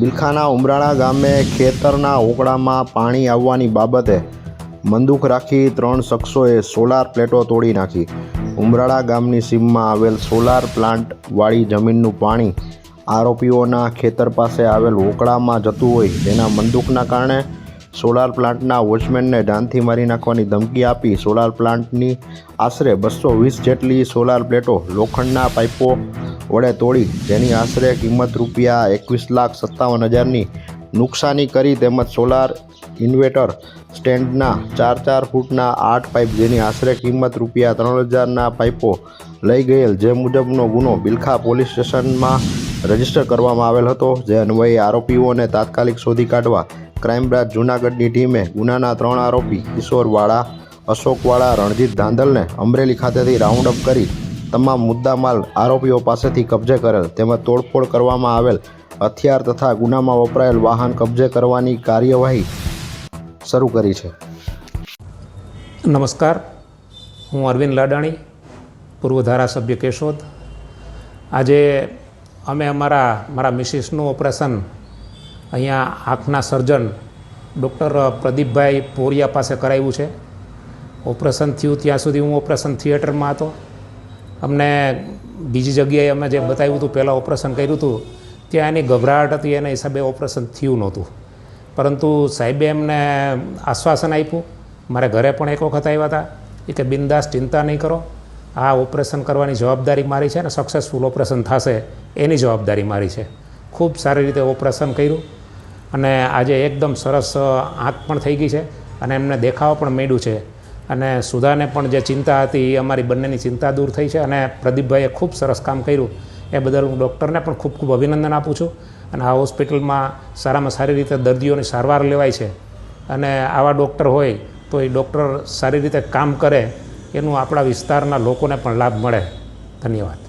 બિલખાના ઉમરાળા ગામે ખેતરના ઓકળામાં પાણી આવવાની બાબતે મંદુક રાખી ત્રણ શખ્સોએ સોલાર પ્લેટો તોડી નાખી. ઉમરાળા ગામની સીમમાં આવેલ સોલાર પ્લાન્ટવાળી જમીનનું પાણી આરોપીઓના ખેતર પાસે આવેલ ઓકળામાં જતું હોય તેના મંદુકના કારણે સોલાર પ્લાન્ટના વોચમેનને જાનથી મારી નાખવાની ધમકી આપી સોલાર પ્લાન્ટની આશરે બસો વીસ જેટલી સોલાર પ્લેટો લોખંડના પાઇપો વડે તોડી જેની આશરે કિંમત રૂપિયા એકવીસ લાખ સત્તાવન હજારની નુકસાની કરી તેમજ સોલાર ઇન્વેટર સ્ટેન્ડના ચાર ચાર ફૂટના આઠ પાઇપ જેની આશરે કિંમત રૂપિયા ત્રણ હજારના પાઇપો લઈ ગયેલ જે મુજબનો ગુનો બિલખા પોલીસ સ્ટેશનમાં રજિસ્ટર કરવામાં આવેલ હતો. જે અન્વયે આરોપીઓને તાત્કાલિક શોધી કાઢવા ક્રાઇમ બ્રાન્ચ જૂનાગઢની ટીમે ગુનાના ત્રણ આરોપી કિશોરવાળા, અશોકવાળા, રણજીત ધાંધલને અમરેલી ખાતેથી રાઉન્ડ અપ કરી તમામ મુદ્દામાલ આરોપીઓ પાસેથી કબજે કરેલ. તેમજ તોડફોડ કરવામાં આવેલ હથિયાર તથા ગુનામાં વપરાયેલ વાહન કબજે કરવાની કાર્યવાહી શરૂ કરી છે. નમસ્કાર. હું અરવિંદ લાડાણી, પૂર્વ ધારાસભ્ય કેશોદ. આજે અમે અમારા, મારા મિસિસનું ઓપરેશન અહીંયા આંખના સર્જન ડૉક્ટર પ્રદીપભાઈ પોરિયા પાસે કરાવ્યું છે. ઓપરેશન થયું ત્યાં સુધી હું ઓપરેશન થિયેટરમાં હતો. અમને બીજી જગ્યાએ અમે જે બતાવ્યું હતું, પહેલાં ઓપરેશન કર્યું હતું, ત્યાં એની ગભરાટ હતી, એના હિસાબે ઓપરેશન થયું નહોતું. પરંતુ સાહેબે એમને આશ્વાસન આપ્યું. મારે ઘરે પણ એક વખત આવ્યા હતા. એ કે, બિંદાસ, ચિંતા નહીં કરો. આ ઓપરેશન કરવાની જવાબદારી મારી છે અને સક્સેસફુલ ઓપરેશન થશે એની જવાબદારી મારી છે. ખૂબ સારી રીતે ઓપરેશન કર્યું અને આજે એકદમ સરસ આંખ પણ થઈ ગઈ છે અને એમને દેખાવ પણ મેળ્યું છે. અને સુધાને પણ જે ચિંતા હતી, એ અમારી બંનેની ચિંતા દૂર થઈ છે અને પ્રદીપભાઈએ ખૂબ સરસ કામ કર્યું. એ બદલ હું ડૉક્ટરને પણ ખૂબ ખૂબ અભિનંદન આપું છું અને આ હોસ્પિટલમાં સારામાં સારી રીતે દર્દીઓની સારવાર લેવાય છે અને આવા ડૉક્ટર હોય તો એ ડૉક્ટર સારી રીતે કામ કરે, એનું આપણા વિસ્તારના લોકોને પણ લાભ મળે. ધન્યવાદ.